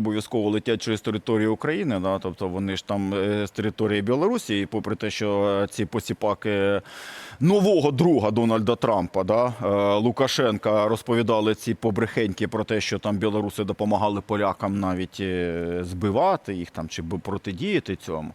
обов'язково летять через територію України. Да? Тобто вони ж там е, з території Білорусі, і попри те, що е, ці посіпаки нового друга Дональда Трампа, да? е, Лукашенка, розповідали ці побрехеньки про те, що там білоруси допомагали полякам навіть збивати їх там чи протидіяти цьому.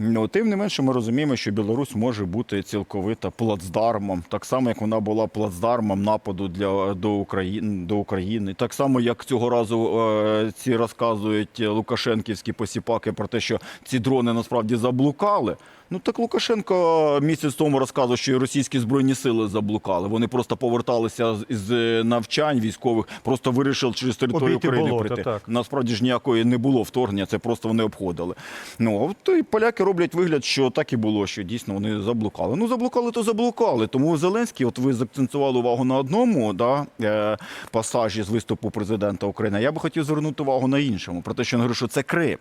Ну, тим не менше, ми розуміємо, що Білорусь може бути цілковито плацдармом, так само, як вона була плацдармом нападу для до України до України. Так само, як цього разу е, ці розказують Лукашенківські посіпаки про те, що ці дрони насправді заблукали. Ну так Лукашенко місяць тому розказував, що російські збройні сили заблукали. Вони просто поверталися з- е, навчань військових, просто вирішили через територію Обійти України болото, прийти. так. Насправді ж ніякої не було вторгнення, це просто вони обходили. Ну, а і поляки роблять вигляд, що так і було, що дійсно вони заблукали. Ну, заблукали, то заблукали. Тому Зеленський, от ви закцентували увагу на одному да, е, пасажі з виступу президента України. Я би хотів звернути увагу на іншому, про те, що він говорить, що це Крим.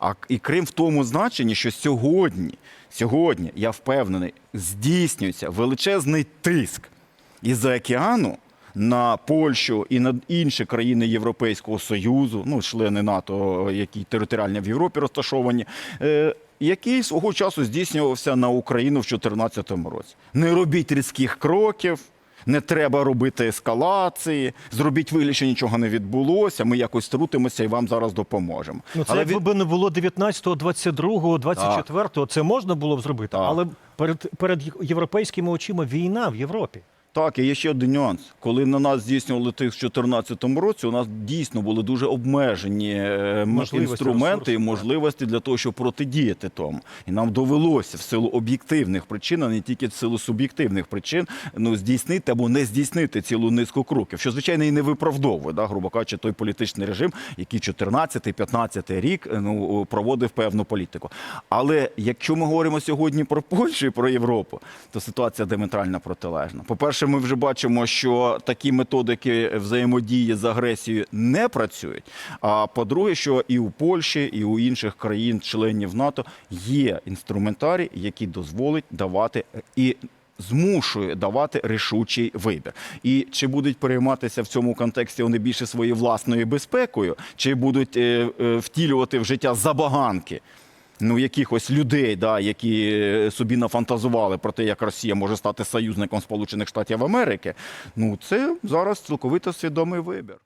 А і Крим в тому значенні, що сьогодні, сьогодні, я впевнений, здійснюється величезний тиск із-за океану на Польщу і на інші країни Європейського Союзу, ну члени НАТО, які територіально в Європі розташовані. Е, який свого часу здійснювався на Україну в 2014 році. Не робіть різких кроків, не треба робити ескалації, зробіть вигляд, що нічого не відбулося. Ми якось трутимося і вам зараз допоможемо. Ну, це Але якби від- не було 19-го, 22-го, 24-го, це можна було б зробити. Так. Але перед, перед європейськими очима війна в Європі. Так, і є ще один нюанс. Коли на нас здійснювали тих в 2014 році, у нас дійсно були дуже обмежені е, Можливості, інструменти і можливості для того, щоб протидіяти тому. І нам довелося в силу об'єктивних причин, а не тільки в силу суб'єктивних причин, ну здійснити або не здійснити цілу низку кроків, що звичайно і не виправдовує, да, грубо кажучи, той політичний режим, який 14-15 рік е, ну проводив певну політику. Але якщо ми говоримо сьогодні про Польщу і про Європу, то ситуація диаметрально протилежна. По-перше, ми вже бачимо, що такі методики взаємодії з агресією не працюють. А по-друге, що і у Польщі, і у інших країн-членів НАТО є інструментарій, який дозволить давати і. Змушує давати рішучий вибір. І чи будуть перейматися в цьому контексті вони більше своєю власною безпекою, чи будуть е, е, втілювати в життя забаганки ну, якихось людей, да, які е, собі нафантазували про те, як Росія може стати союзником Сполучених Штатів Америки. Ну, це зараз цілковито свідомий вибір.